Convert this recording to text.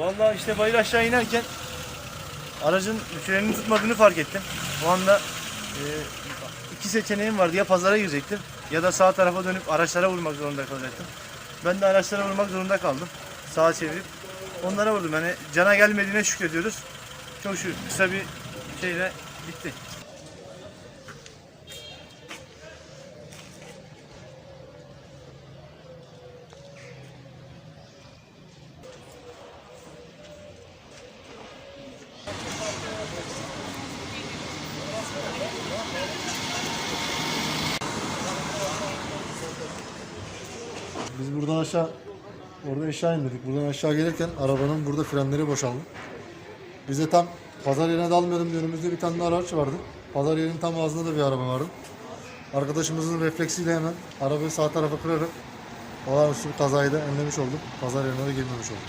Vallahi işte bayır aşağı inerken aracın frenini tutmadığını fark ettim. O anda e, iki seçeneğim vardı. Ya pazara girecektim ya da sağ tarafa dönüp araçlara vurmak zorunda kalacaktım. Ben de araçlara vurmak zorunda kaldım. Sağa çevirip onlara vurdum. Yani cana gelmediğine şükrediyoruz. Çok şükür kısa bir şeyle bitti. Biz buradan aşağı, orada aşağı indirdik. Buradan aşağı gelirken arabanın burada frenleri boşaldı. Bize tam pazar yerine dalmayalım diye önümüzde bir tane araç vardı. Pazar yerinin tam ağzında da bir araba vardı. Arkadaşımızın refleksiyle hemen arabayı sağ tarafa kırarak olağanüstü bir kazayı da önlemiş olduk. Pazar yerine de girmemiş olduk.